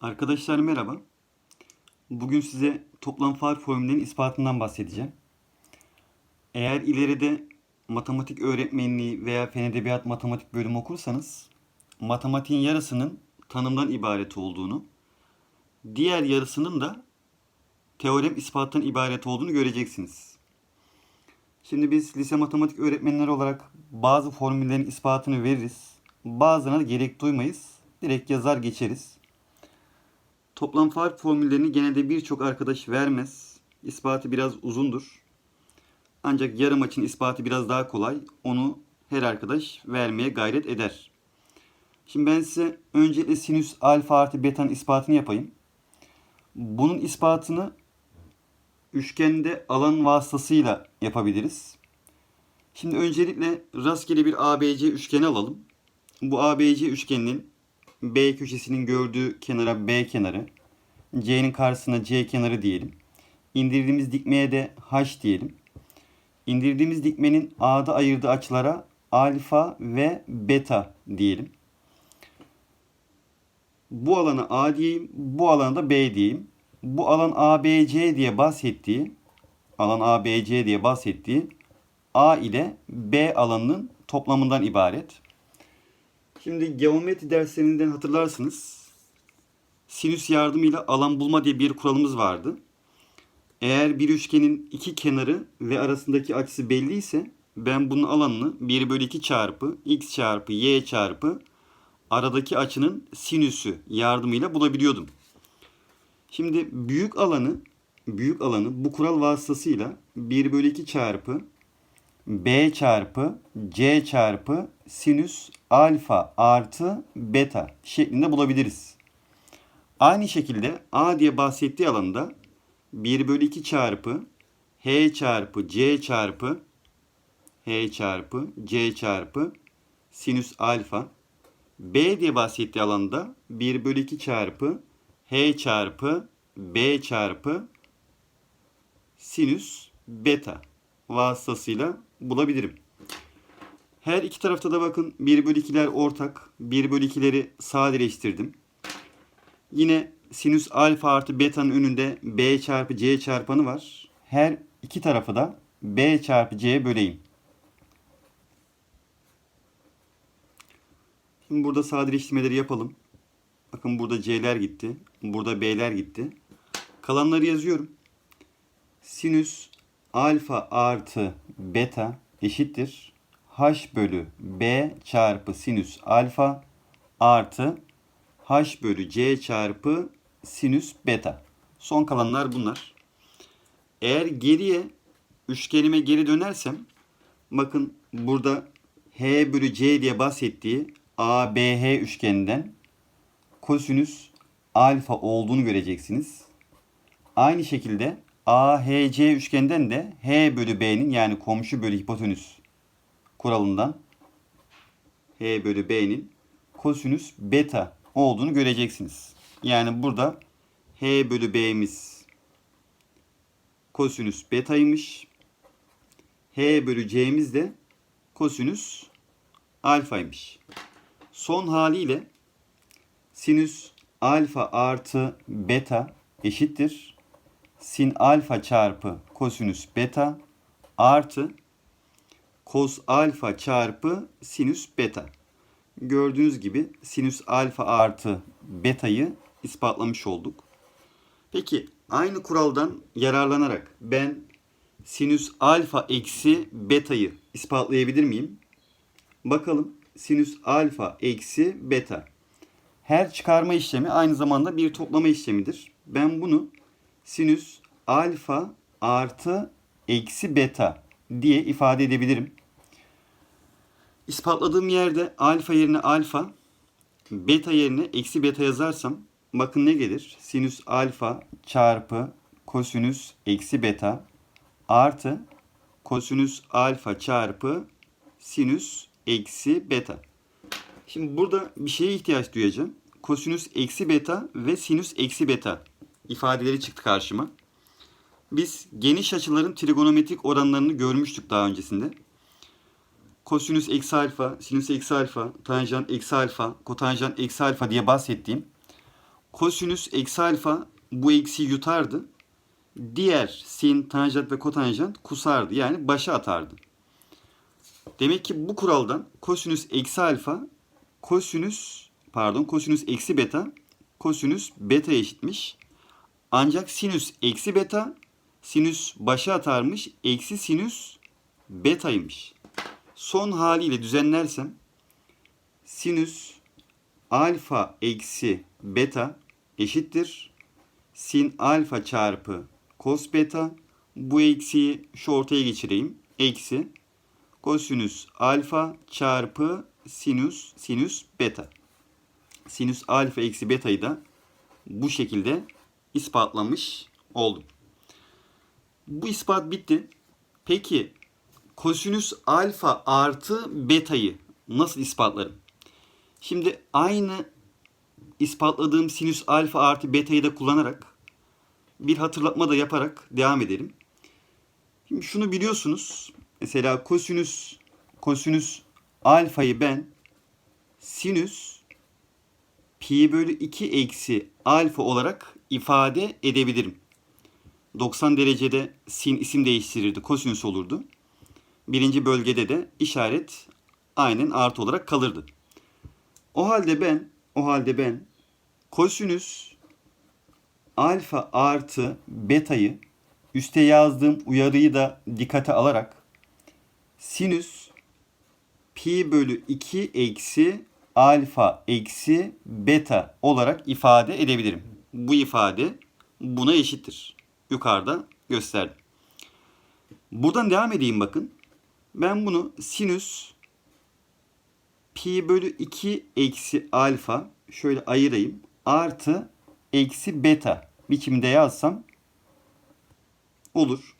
Arkadaşlar merhaba. Bugün size toplam faal formüllerinin ispatından bahsedeceğim. Eğer ileride matematik öğretmenliği veya fen edebiyat matematik bölümü okursanız matematiğin yarısının tanımdan ibaret olduğunu, diğer yarısının da teorem ispattan ibaret olduğunu göreceksiniz. Şimdi biz lise matematik öğretmenleri olarak bazı formüllerin ispatını veririz. Bazılarına gerek duymayız. Direkt yazar geçeriz. Toplam faal formüllerini genelde birçok arkadaş vermez. İspatı biraz uzundur. Ancak yarım açın ispatı biraz daha kolay. Onu her arkadaş vermeye gayret eder. Şimdi ben size öncelikle sinüs alfa artı beta'nın ispatını yapayım. Bunun ispatını üçgende alan vasıtasıyla yapabiliriz. Şimdi öncelikle rastgele bir ABC üçgeni alalım. Bu ABC üçgeninin B köşesinin gördüğü kenara B kenarı, C'nin karşısına C kenarı diyelim. İndirdiğimiz dikmeye de H diyelim. İndirdiğimiz dikmenin A'da ayırdığı açılara alfa ve beta diyelim. Bu alana A diyeyim, bu alana da B diyeyim. Bu alan ABC diye bahsettiği, alan ABC diye bahsettiği A ile B alanının toplamından ibaret. Şimdi geometri derslerinden hatırlarsınız. Sinüs yardımıyla alan bulma diye bir kuralımız vardı. Eğer bir üçgenin iki kenarı ve arasındaki açısı belli ise ben bunun alanını 1 bölü 2 çarpı x çarpı y çarpı aradaki açının sinüsü yardımıyla bulabiliyordum. Şimdi büyük alanı büyük alanı bu kural vasıtasıyla 1 bölü 2 çarpı b çarpı c çarpı sinüs alfa artı beta şeklinde bulabiliriz. Aynı şekilde a diye bahsettiği alanda 1 bölü 2 çarpı h çarpı c çarpı h çarpı c çarpı sinüs alfa b diye bahsettiği alanda 1 bölü 2 çarpı h çarpı b çarpı sinüs beta vasıtasıyla bulabilirim. Her iki tarafta da bakın 1 bölü 2'ler ortak. 1 bölü 2'leri sadeleştirdim. Yine sinüs alfa artı beta'nın önünde b çarpı c çarpanı var. Her iki tarafı da b çarpı c'ye böleyim. Şimdi burada sadeleştirmeleri yapalım. Bakın burada c'ler gitti. Burada b'ler gitti. Kalanları yazıyorum. Sinüs alfa artı beta eşittir. h bölü b çarpı sinüs alfa artı h bölü c çarpı sinüs beta. Son kalanlar bunlar. Eğer geriye üçgenime geri dönersem bakın burada h bölü c diye bahsettiği ABH üçgeninden kosinüs alfa olduğunu göreceksiniz. Aynı şekilde AHC üçgenden de H bölü B'nin yani komşu bölü hipotenüs kuralından H bölü B'nin kosinüs beta olduğunu göreceksiniz. Yani burada H bölü B'miz kosinüs betaymış. H bölü C'miz de kosinüs alfaymış. Son haliyle sinüs alfa artı beta eşittir sin alfa çarpı kosinüs beta artı kos alfa çarpı sinüs beta. Gördüğünüz gibi sinüs alfa artı betayı ispatlamış olduk. Peki aynı kuraldan yararlanarak ben sinüs alfa eksi betayı ispatlayabilir miyim? Bakalım sinüs alfa eksi beta. Her çıkarma işlemi aynı zamanda bir toplama işlemidir. Ben bunu sinüs alfa artı eksi beta diye ifade edebilirim. İspatladığım yerde alfa yerine alfa, beta yerine eksi beta yazarsam bakın ne gelir? Sinüs alfa çarpı kosinüs eksi beta artı kosinüs alfa çarpı sinüs eksi beta. Şimdi burada bir şeye ihtiyaç duyacağım. Kosinüs eksi beta ve sinüs eksi beta ifadeleri çıktı karşıma. Biz geniş açıların trigonometrik oranlarını görmüştük daha öncesinde. Kosinüs eksi alfa, sinüs eksi alfa, tanjant eksi alfa, kotanjant eksi alfa diye bahsettiğim kosinüs eksi alfa bu eksiyi yutardı. Diğer sin, tanjant ve kotanjant kusardı. Yani başa atardı. Demek ki bu kuraldan kosinüs eksi alfa kosinüs pardon kosinüs eksi beta kosinüs beta eşitmiş. Ancak sinüs eksi beta sinüs başa atarmış. Eksi sinüs betaymış. Son haliyle düzenlersem sinüs alfa eksi beta eşittir. Sin alfa çarpı kos beta. Bu eksiyi şu ortaya geçireyim. Eksi kosinüs alfa çarpı sinüs sinüs beta. Sinüs alfa eksi betayı da bu şekilde ispatlamış oldum. Bu ispat bitti. Peki kosinüs alfa artı betayı nasıl ispatlarım? Şimdi aynı ispatladığım sinüs alfa artı betayı da kullanarak bir hatırlatma da yaparak devam edelim. Şimdi şunu biliyorsunuz. Mesela kosinüs kosinüs alfayı ben sinüs pi bölü 2 eksi alfa olarak ifade edebilirim. 90 derecede sin isim değiştirirdi. Kosinüs olurdu. Birinci bölgede de işaret aynen artı olarak kalırdı. O halde ben o halde ben kosinüs alfa artı betayı üste yazdığım uyarıyı da dikkate alarak sinüs pi bölü 2 eksi alfa eksi beta olarak ifade edebilirim. Bu ifade buna eşittir. Yukarıda gösterdim. Buradan devam edeyim bakın. Ben bunu sinüs pi bölü 2 eksi alfa şöyle ayırayım. Artı eksi beta biçimde yazsam olur.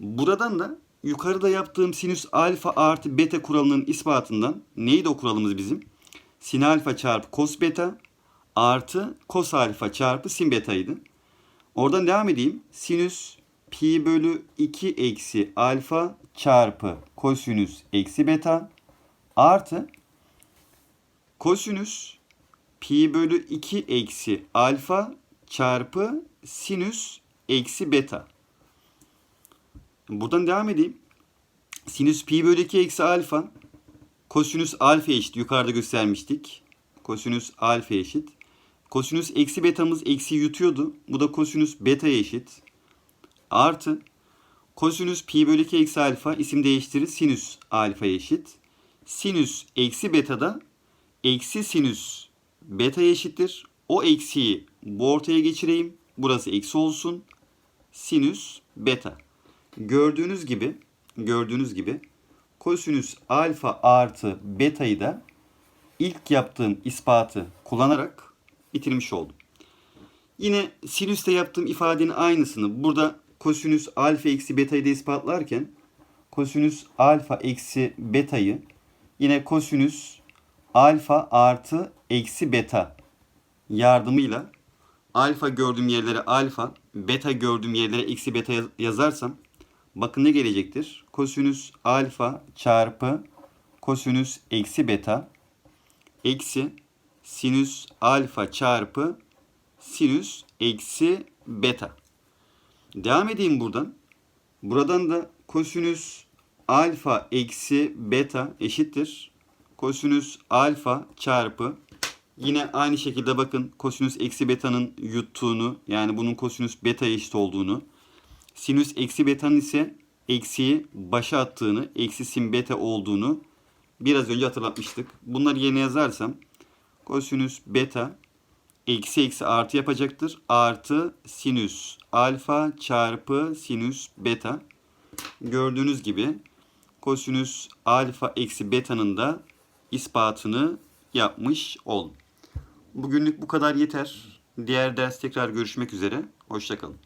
Buradan da yukarıda yaptığım sinüs alfa artı beta kuralının ispatından neydi o kuralımız bizim? Sin alfa çarpı kos beta artı kos alfa çarpı sin betaydı. Oradan devam edeyim. Sinüs pi bölü 2 eksi alfa çarpı kosinüs eksi beta artı kosinüs pi bölü 2 eksi alfa çarpı sinüs eksi beta. Buradan devam edeyim. Sinüs pi bölü 2 eksi alfa kosinüs alfa eşit. Yukarıda göstermiştik. Kosinüs alfa eşit. Kosinüs eksi betamız eksi yutuyordu. Bu da kosinüs beta eşit. Artı kosinüs pi bölü 2 eksi alfa isim değiştirir. Sinüs alfa eşit. Sinüs eksi beta da eksi sinüs beta eşittir. O eksiyi bu ortaya geçireyim. Burası eksi olsun. Sinüs beta. Gördüğünüz gibi gördüğünüz gibi kosinüs alfa artı betayı da ilk yaptığım ispatı kullanarak bitirmiş oldum. Yine sinüste yaptığım ifadenin aynısını burada kosinüs alfa eksi betayı da ispatlarken kosinüs alfa eksi betayı yine kosinüs alfa artı eksi beta yardımıyla alfa gördüğüm yerlere alfa, beta gördüğüm yerlere eksi beta yazarsam bakın ne gelecektir? Kosinüs alfa çarpı kosinüs eksi beta eksi sinüs alfa çarpı sinüs eksi beta. Devam edeyim buradan. Buradan da kosinüs alfa eksi beta eşittir. Kosinüs alfa çarpı yine aynı şekilde bakın kosinüs eksi betanın yuttuğunu yani bunun kosinüs beta eşit olduğunu sinüs eksi betanın ise eksiyi başa attığını eksi sin beta olduğunu biraz önce hatırlatmıştık. Bunları yerine yazarsam kosinüs beta eksi eksi artı yapacaktır. Artı sinüs alfa çarpı sinüs beta. Gördüğünüz gibi kosinüs alfa eksi beta'nın da ispatını yapmış oldum. Bugünlük bu kadar yeter. Diğer ders tekrar görüşmek üzere. Hoşçakalın.